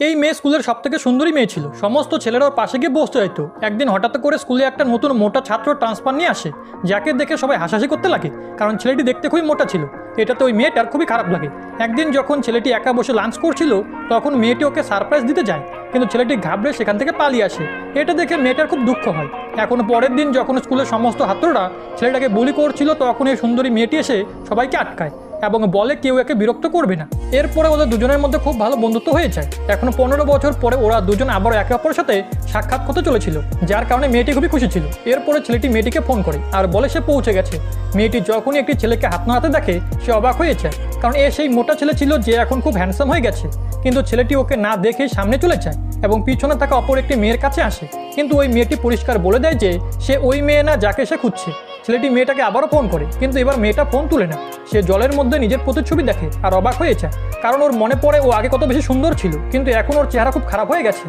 এই মেয়ে স্কুলের সব থেকে সুন্দরী মেয়ে ছিল। সমস্ত ছেলেরা ওর পাশে গিয়ে বসতে হইতো একদিন হঠাৎ করে স্কুলে একটা নতুন মোটা ছাত্র ট্রান্সফার নিয়ে আসে, যাকে দেখে সবাই হাসাহাসি করতে লাগে, কারণ ছেলেটি দেখতে খুবই মোটা ছিল। এটাতে ওই মেয়েটার খুবই খারাপ লাগে। একদিন যখন ছেলেটি একা বসে লাঞ্চ করছিল, তখন মেয়েটি ওকে সারপ্রাইজ দিতে যায়, কিন্তু ছেলেটি ঘাবড়ে সেখান থেকে পালিয়ে আসে। এটা দেখে মেয়েটার খুব দুঃখ হয়। এখন পরের দিন যখন স্কুলের সমস্ত ছাত্ররা ছেলেটাকে বলি করছিল, তখন এই সুন্দরী মেয়েটি এসে সবাইকে আটকায়। এবং বলে কেউ একে বিরক্ত করবে না। এরপরে ওদের দুজনের মধ্যে খুব ভালো বন্ধুত্ব হয়ে যায়। এখন পনেরো বছর পরে ওরা দুজন আবার একে অপরের সাথে সাক্ষাৎ করতে চলেছিল, যার কারণে মেয়েটি খুবই খুশি ছিল। এরপরে ছেলেটি মেয়েটিকে ফোন করে আর বলে সে পৌঁছে গেছে। মেয়েটি যখনই একটি ছেলেকে হাত নাড়াতে দেখে, সে অবাক হয়েছে কারণ এ সেই মোটা ছেলে ছিল যে এখন খুব হ্যান্ডসাম হয়ে গেছে। কিন্তু ছেলেটি ওকে না দেখে সামনে চলে যায় এবং পিছনে থাকা অপর একটি মেয়ের কাছে আসে। কিন্তু ওই মেয়েটি পরিষ্কার বলে দেয় যে সে ওই মেয়ে না যাকে সে খুঁজছে। ছেলেটি মেয়েটাকে আবারও ফোন করে, কিন্তু এবার মেয়েটা ফোন তুলে না সে জলের মধ্যে নিজের প্রতিচ্ছবি দেখে আর অবাক হয়েছে, কারণ ওর মনে পড়ে ও আগে কত বেশি সুন্দর ছিল, কিন্তু এখন ওর চেহারা খুব খারাপ হয়ে গেছে।